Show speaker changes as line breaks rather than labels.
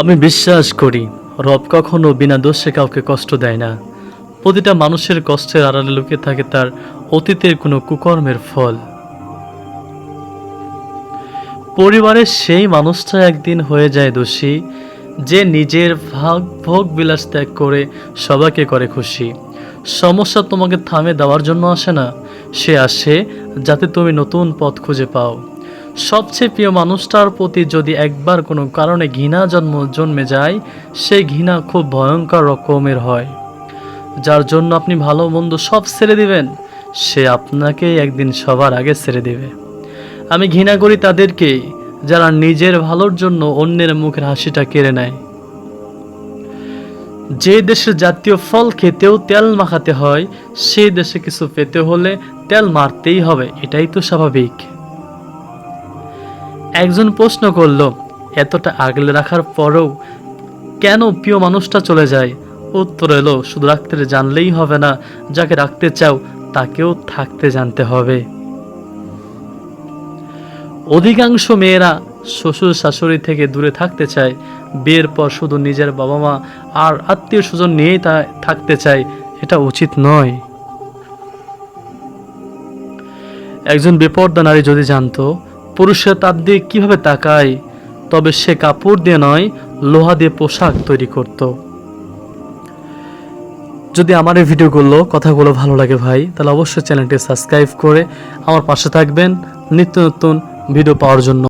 আমি বিশ্বাস করি, রব কখনো বিনা দোষে কাউকে কষ্ট দেয় না। প্রতিটা মানুষের কষ্টের আড়ালে লুকিয়ে থাকে তার অতীতের কোনো কুকর্মের ফল। পরিবারের সেই মানুষটা একদিন হয়ে যায় দোষী, যে নিজের ভাগ ভোগ বিলাস ত্যাগ করে সবাইকে করে খুশি। সমস্যা তোমাকে থামে দেওয়ার জন্য আসে না, সে আসে যাতে তুমি নতুন পথ খুঁজে পাও। সবচেয়ে প্রিয় মানুষটার প্রতি যদি একবার কোনো কারণে ঘৃণা জন্ম, জন্মে যায়, সেই ঘৃণা খুব ভয়ঙ্কর রকমের হয়। যার জন্য আপনি ভালো মন্দ সব ছেড়ে দিবেন, সে আপনাকে একদিন সবার আগে ছেড়ে দেবে। আমি ঘৃণা করি তাদেরকে যারা নিজের ভালোর জন্য অন্যের মুখের হাসিটা কেড়ে নেয়। যে দেশের জাতীয় ফল খেতেও তেল মাখাতে হয় সেই দেশে কিছু পেতে হলে তেল মারতেই হবে, এটাই তো স্বাভাবিক। একজন প্রশ্ন করল, এতটা আগলে রাখার পরেও কেন প্রিয় মানুষটা চলে যায়? উত্তর এলো, শুধু রাখতে জানলেই হবে না, যাকে রাখতে চাও তাকেও থাকতে জানতে হবে। অধিকাংশ মেয়েরা শ্বশুর শাশুড়ি থেকে দূরে থাকতে চায়, বিয়ের পর শুধু নিজের বাবা মা আর আত্মীয় স্বজন নিয়েই তা থাকতে চায়, এটা উচিত নয়। একজন বেপর্দা নারী যদি জানতো পুরুষরা তার দিয়ে কীভাবে তাকায়, তবে সে কাপড় দিয়ে নয়, লোহা দিয়ে পোশাক তৈরি করত। যদি আমার এই ভিডিওগুলো, কথাগুলো ভালো লাগে ভাই, তাহলে অবশ্যই চ্যানেলটি সাবস্ক্রাইব করে আমার পাশে থাকবেন। নিত্য নতুন ভিডিও পাওয়ার জন্য।